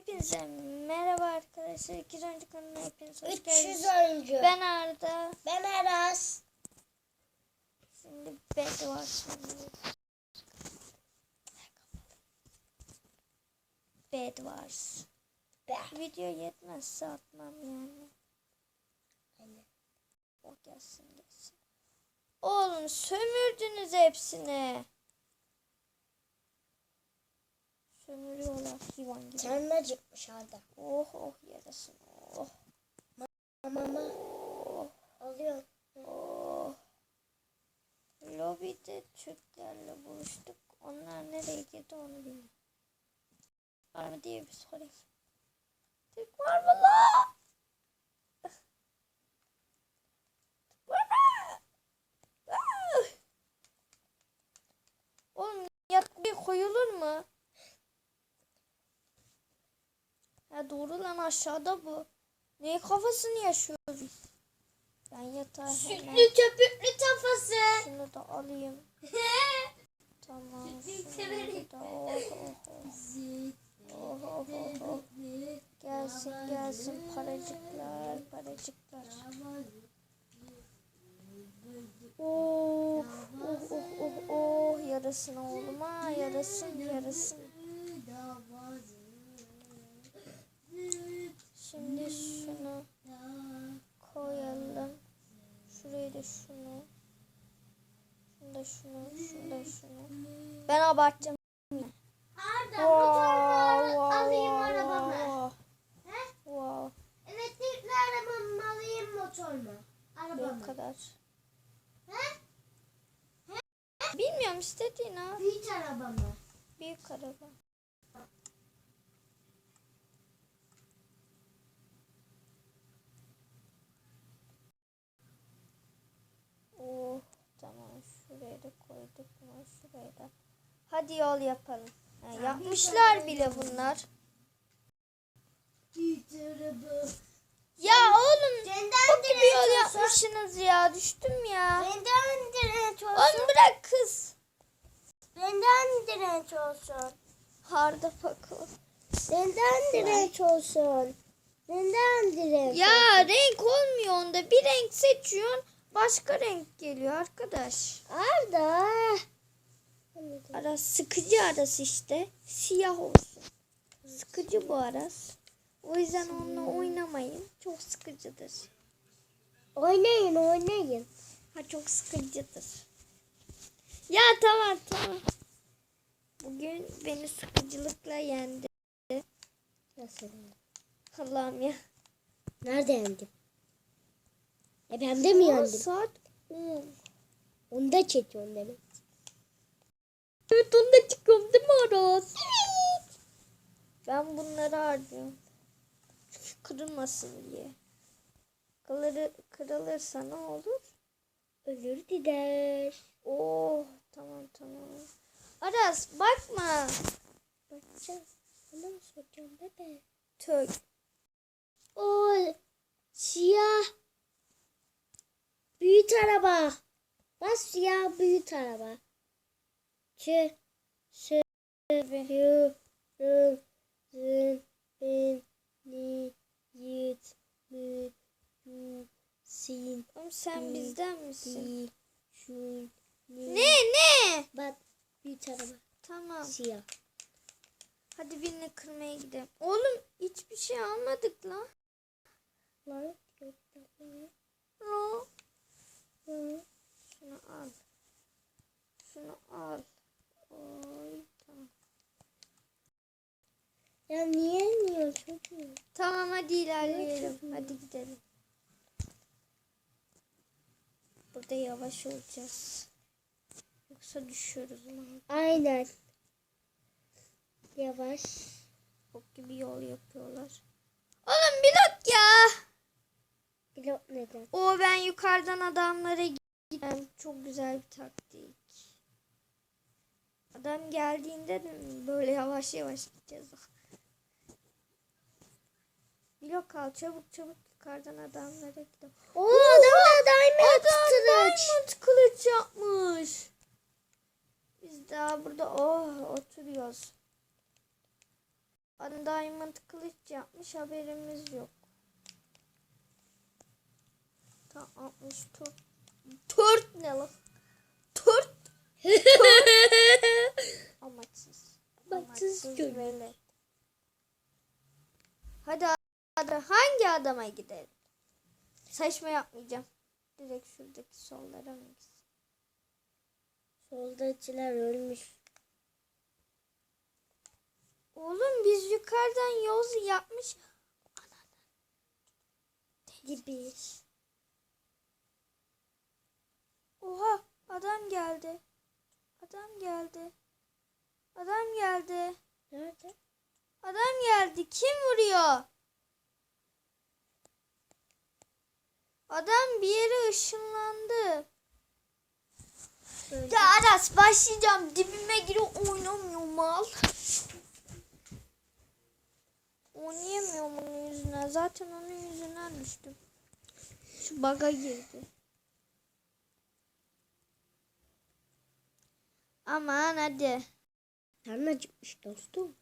Hepinize merhaba arkadaşlar. İkinci kanalına hepiniz hoş 300 geldiniz. oyuncu. Ben Arda. Ben Aras. Şimdi bed var şimdi. Bed var. Ben. Video yetmezse atmam yani. Aynen. O gelsin gelsin. Oğlum sömürdünüz hepsini. Sömürüyorlar hayvan gibi. Canın acıkmış Arda. Oh oh yarasın. Oh Mama oh. alıyor. Oh. Lobide Türklerle buluştuk. Onlar nereye gitti onu bilmiyorum. Var mı diye bir sorayım. Türk var mı la? Türk var mı? Ah! Oğlum yat bir koyulur mu? Ha doğru lan aşağıda bu. Neyi kafasını yaşıyoruz? Ben yatağa hemen Sütlü köpüklü kafası. şunu da alayım. Tamam. Sütlü şunu da oh oh oh. Oh oh oh oh. Gelsin gelsin paracıklar paracıklar. Oh oh oh oh oh yarasın oğluma yarasın yarasın. Şimdi şunu koyalım. Şuraya da şunu. Şunu da şunu, şunu da şunu. Ben abartacağım. Arda Wow, motorunu wow, alayım wow, arabamı. wow. He? Wow, Elektrikli arabamı alayım motor mu? ne kadar? He? Bilmiyorum istediğin ha. Büyük arabamı. Büyük araba. Oh tamam şuraya da koyduk mu şuraya da. Hadi yol yapalım. Ha, yapmışlar bile bunlar. Ya oğlum çok gibi yol olsun. yapmışsınız ya düştüm ya. Benden direnç olsun. Oğlum bırak kız. Benden direnç olsun. Harda pako. Benden direnç olsun. Benden direnç Ya renk olmuyor onda. Bir renk seçiyorsun. Başka renk geliyor arkadaş. Arda. Aras sıkıcı Aras işte. Siyah olsun. Sıkıcı bu Aras. O yüzden onunla oynamayın. Çok sıkıcıdır. Oynayın oynayın. Ha çok sıkıcıdır. Ya tamam tamam. Bugün beni sıkıcılıkla yendi. Nasıl? Allah'ım ya. Nerede yendim? E ben de mi yendim? saat 10. Onu da çekiyorsun demek. Evet onda çıkıyorum değil mi Aras? Ben bunları harcıyorum. Kırılmasın diye. Kırılır, kırılırsa ne olur? Ölür gider. Oh tamam tamam. Aras bakma. Bakacağız. Bana mı soracağım bebe? Tök. O siyah büyük araba. Bak siyah büyük araba. Çı sı yu rın zın bin ni yit mü yu sin Oğlum sen bizden misin? Ne ne? Bak büyük araba. Tamam. Siyah. Hadi birini kırmaya gidelim. Oğlum hiçbir şey almadık lan. Lan. Şunu al. Şunu al. Tamam. Ya niye niye çocuğum? Tamam hadi ilerleyelim. Hadi gidelim. Burada yavaş olacağız. Yoksa düşüyoruz lan. Aynen. Yavaş. Bok gibi yol yapıyorlar. Oğlum pilot ya. Pilot neden? O ben yukarıdan adamlara gideceğim. Çok güzel bir taktik. Adam geldiğinde de böyle yavaş yavaş gideceğiz. Blok al çabuk çabuk yukarıdan adamlara gidelim. Oo adamlar diamond Adam kılıç. diamond kılıç yapmış. Biz daha burada oh oturuyoruz. Adam diamond kılıç yapmış haberimiz yok. Tam 60 tur. Tört ne lan? Tört. Amaçsız. Amaçsız velet. Hadi hadi hangi adama gidelim? Saçma yapmayacağım. Direkt şuradaki sollara mı gitsin? Soldakiler ölmüş. Oğlum biz yukarıdan yol yapmış. Gibi. Oha adam geldi. Adam geldi. Adam geldi. Nerede? Adam geldi. Kim vuruyor? Adam bir yere ışınlandı. Böyle. Ya Aras başlayacağım. Dibime girip oynamıyorum mal. Oynayamıyorum onun yüzünden. Zaten onun yüzünden düştüm. Şu baga girdi. Aman hadi. Sen acıkmış dostum.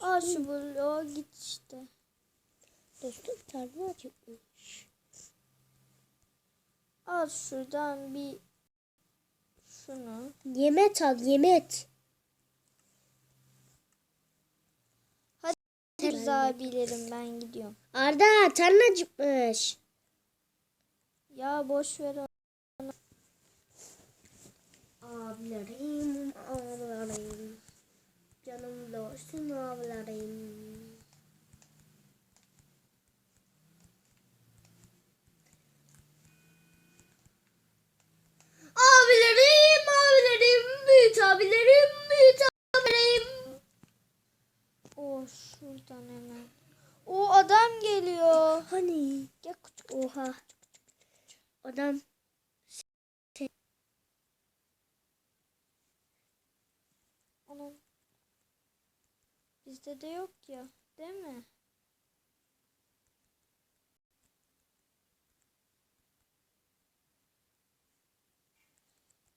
Al şu bloğu git işte. Dostum sen acıkmış. Al şuradan bir şunu. Yemet al yemet. Biz abilerim ben gidiyorum. Arda sen acıkmış. Ya boş ver onu. Abilerim, abilerim. Canım dostum abilerim. Abilerim, abilerim, büyük abilerim, büyük abilerim. O şuradan hemen. O adam geliyor. Hani? Gel küçük. Oha. Adam Anam. Bizde de yok ya. Değil mi?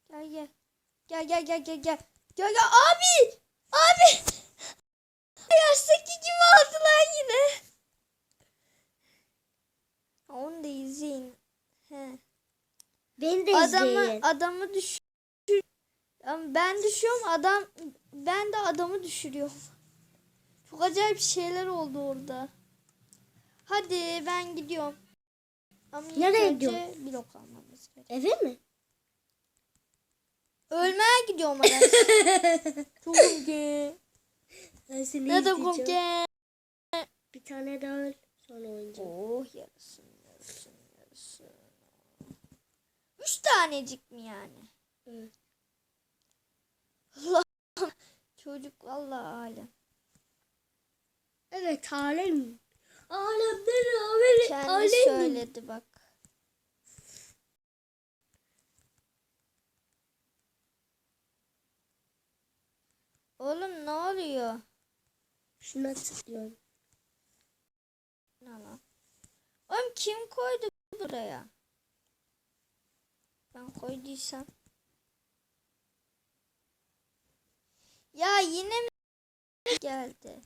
Gel gel. Gel gel gel gel gel. Gel gel abi. Abi. Yaştaki gibi aldılar yine. Ha, Onu da izleyin. He. beni de Adamı izleyin. adamı düşür. Ben düşüyorum adam ben de adamı düşürüyorum. Çok acayip şeyler oldu orada. Hadi ben gidiyorum. Ama Nereye gidiyorsun? blok almamız gerek. Eve mi? Ölmeye gidiyorum Aras. Çok komik. Ben seni Ne de komik. Bir tane daha öl. Sonra oynayacağım. Oh yarısın yarısın yarısın. Üç tanecik mi yani? Evet. Allah. Çocuk vallahi alem. Evet alem. Alemden alem. Kendi alem. söyledi bak. Oğlum ne oluyor? Şuna tıklıyorum. Ne lan? Oğlum kim koydu buraya? Ben koyduysam. Ya yine mi geldi?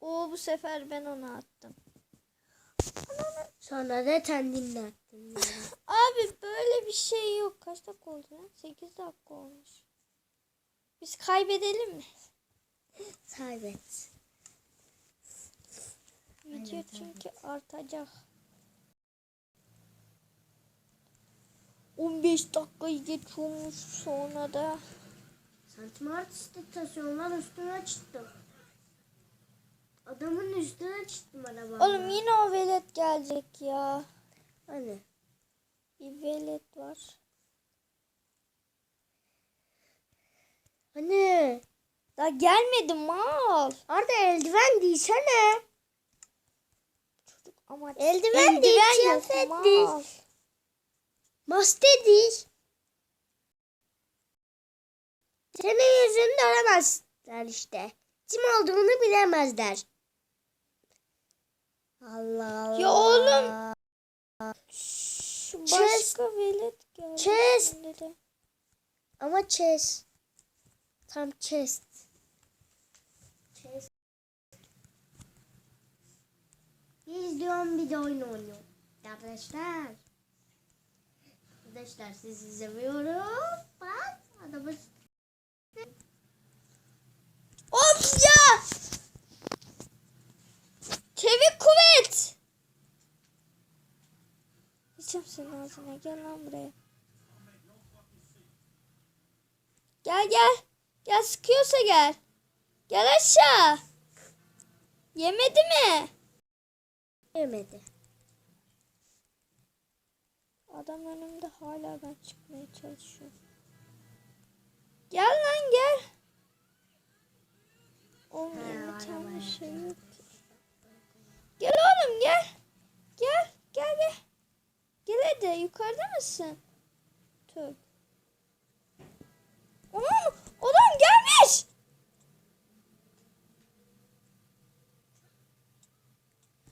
O bu sefer ben onu attım. Sonra da kendinle attım. yani. Abi böyle bir şey yok. Kaç dakika oldu lan? 8 dakika olmuş. Biz kaybedelim mi? Kaybet. Video çünkü artacak. 15 dakikayı geçiyormuş sonra da. Santimart istasyonlar üstüne çıktım. Adamın üstüne çıktım arabamla. Oğlum yine o velet gelecek ya. Hani? Bir velet var. Hani? Daha gelmedi mal. Arda eldiven giysene. Çocuk ama Eldiven değil, yok kıyafet değil. Maske değil. Senin yüzünü göremezler işte. Kim olduğunu bilemezler. Allah Allah. Ya oğlum. Şu Chest. başka velet geldi. Chest. de. Ama chest. Tam chest. Ses. İzliyorum bir de oyun oynuyorum. Arkadaşlar. Arkadaşlar sizi seviyorum. Bak adamı Of ya! Çevik kuvvet! Geçeceğim senin ağzına. Gel lan buraya. Gel gel. Gel sıkıyorsa gel. Gel aşağı. Yemedi mi? yemedi. Adam önümde hala ben çıkmaya çalışıyorum. Gel lan gel. Oğlum bir arabaya şey yok. Gel oğlum gel. Gel gel gel. Gel hadi yukarıda mısın? Tüh. Oğlum oğlum gelmiş.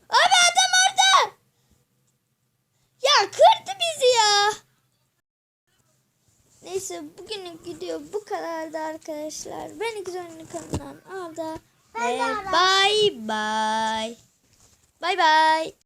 Abi adam orada. Ya kırdı bizi ya. Neyse bugünlük video bu kadardı arkadaşlar. Ben güzel kanalından Arda. Ve bye bye. Bye bye.